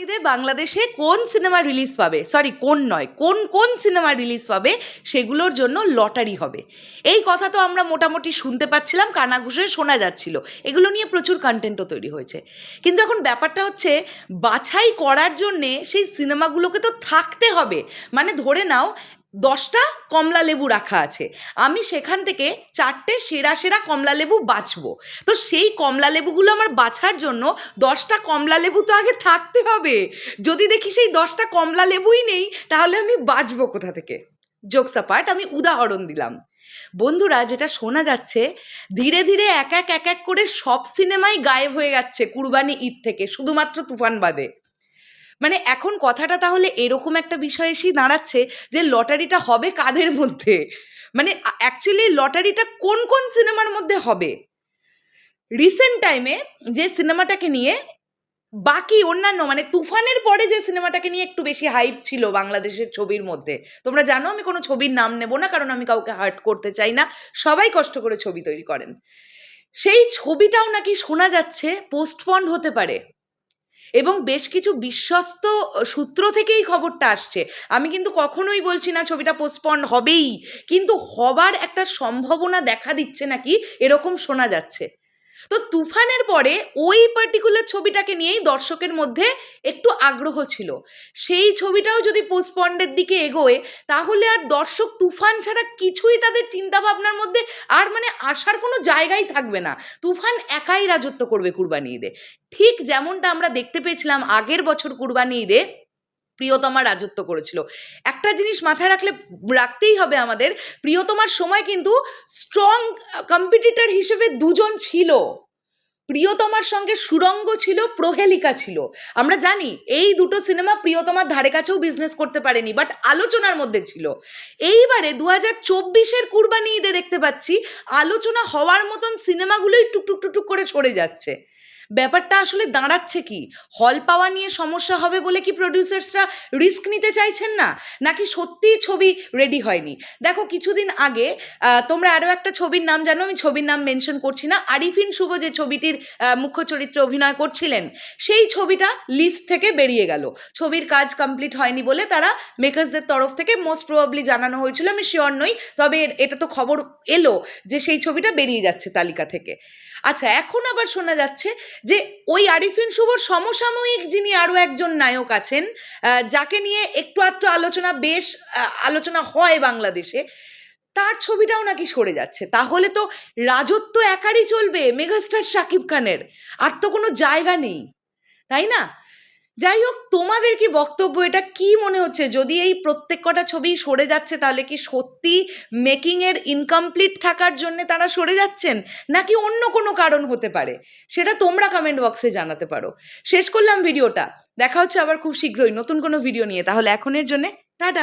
ঈদে বাংলাদেশে কোন সিনেমা রিলিজ পাবে? সরি কোন নয়, কোন কোন সিনেমা রিলিজ পাবে সেগুলোর জন্য লটারি হবে। এই কথা তো আমরা মোটামুটি শুনতে পাচ্ছিলাম, কানাঘুষে শোনা যাচ্ছিল। এগুলো নিয়ে প্রচুর কন্টেন্টও তৈরি হয়েছে। কিন্তু এখন ব্যাপারটা হচ্ছে, বাছাই করার জন্যে সেই সিনেমাগুলোকে তো থাকতে হবে। মানে ধরে নাও দশটা কমলা লেবু রাখা আছে। আমি সেখান থেকে চারটে সেরা সেরা কমলা লেবু বাছবো। তো সেই কমলা লেবুগুলো আমার বাছার জন্য দশটা কমলা লেবু তো আগে থাকতে হবে। যদি দেখি সেই দশটা কমলা লেবুই নেই, তাহলে আমি বাঁচবো কোথা থেকে? জোকস পার্ট আমি উদাহরণ দিলাম। বন্ধুরা, যেটা শোনা যাচ্ছে, ধীরে ধীরে এক এক এক এক করে সব সিনেমাই গায়েব হয়ে যাচ্ছে কুরবানি ঈদ থেকে, শুধুমাত্র তুফান বাদে। মানে এখন কথাটা তাহলে এরকম একটা বিষয় এসেই দাঁড়াচ্ছে যে লটারিটা হবে কাদের মধ্যে? মানে অ্যাকচুয়ালি লটারিটা কোন কোন সিনেমার মধ্যে হবে? রিসেন্ট টাইমে যে সিনেমাটাকে নিয়ে বাকি অন্যান্য মানে তুফানের পরে যে সিনেমাটাকে নিয়ে একটু বেশি হাইপ ছিল বাংলাদেশের ছবির মধ্যে। তোমরা জানো আমি কোনো ছবির নাম নেব না, কারণ আমি কাউকে হার্ট করতে চাই না। সবাই কষ্ট করে ছবি তৈরি করেন। সেই ছবিটাও নাকি শোনা যাচ্ছে পোস্টপন্ড হতে পারে। এবং বেশ কিছু বিশ্বস্ত সূত্র থেকেই খবরটা আসছে। আমি কিন্তু কখনোই বলছি না ছবিটা পোস্টপন্ড হবেই, কিন্তু হবার একটা সম্ভাবনা দেখা দিচ্ছে নাকি, এরকম শোনা যাচ্ছে। তো তুফানের পরে ওই পার্টিকুলার ছবিটাকে নিয়েই দর্শকের মধ্যে একটু আগ্রহ ছিল। সেই ছবিটাও যদি পোস্টপন্ডের দিকে এগোয়, তাহলে আর দর্শক তুফান ছাড়া কিছুই তাদের চিন্তা ভাবনার মধ্যে আর মানে আসার কোনো জায়গাই থাকবে না। তুফান একাই রাজত্ব করবে কুরবানি ঈদে। ঠিক যেমনটা আমরা দেখতে পেয়েছিলাম আগের বছর কুরবানি ঈদে প্রিয়তমা রাজত্ব করেছিল। একটা জিনিস মাথায় রাখলে, রাখতেই হবে আমাদের, প্রিয়তমার সময় কিন্তু স্ট্রং কম্পিটিটর হিসেবে দুজন ছিল। প্রিয়তমার সঙ্গে সুরঙ্গ ছিল, প্রহেলিকা ছিল। আমরা জানি, এই দুটো সিনেমা প্রিয়তমার ধারে কাছেও বিজনেস করতে পারেনি বাট আলোচনার মধ্যে ছিল। এইবারে দু হাজার চব্বিশের কুরবানি ঈদে দেখতে পাচ্ছি, আলোচনা হওয়ার মতন সিনেমাগুলোই টুকটুক টুকটুক করে সরে যাচ্ছে। ব্যাপারটা আসলে দাঁড়াচ্ছে কি? হল পাওয়া নিয়ে সমস্যা হবে বলে কি প্রডিউসার্সরা রিস্ক নিতে চাইছেন না? নাকি সত্যিই ছবি রেডি হয়নি? দেখো, কিছুদিন আগে তোমরা আরও একটা ছবির নাম জানো, আমি ছবির নাম মেনশন করছি না। আরিফিন শুভ যে ছবিটির মুখ্য চরিত্রে অভিনয় করছিলেন, সেই ছবিটা লিস্ট থেকে বেরিয়ে গেল। ছবির কাজ কমপ্লিট হয়নি বলে তারা মেকার্সদের তরফ থেকে মোস্ট প্রবাবলি জানানো হয়েছিল, আমি শিওর নই। তবে এটা তো খবর এলো যে সেই ছবিটা বেরিয়ে যাচ্ছে তালিকা থেকে। আচ্ছা এখন আবার শোনা যাচ্ছে যে ওই আরিফিন শুভর সমসাময়িক যিনি আরও একজন নায়ক আছেন যাকে নিয়ে একটু আধটু আলোচনা, বেশ আলোচনা হয় বাংলাদেশে, তার ছবিটাও নাকি সরে যাচ্ছে। তাহলে তো রাজত্ব একারই চলবে মেগাস্টার শাকিব খানের, আর তো কোনো জায়গা নেই, তাই না? যাই হোক তোমাদের কি বক্তব্য? এটা কি মনে হচ্ছে? যদি এই প্রত্যেক কটা ছবি সরে যাচ্ছে, তাহলে কি সত্যি মেকিংয়ের ইনকমপ্লিট থাকার জন্য তারা সরে যাচ্ছেন? নাকি অন্য কোনো কারণ হতে পারে? সেটা তোমরা কমেন্ট বক্সে জানাতে পারো। শেষ করলাম ভিডিওটা। দেখা হচ্ছে আবার খুব শীঘ্রই নতুন কোনো ভিডিও নিয়ে। তাহলে এখনের জন্য টাটা!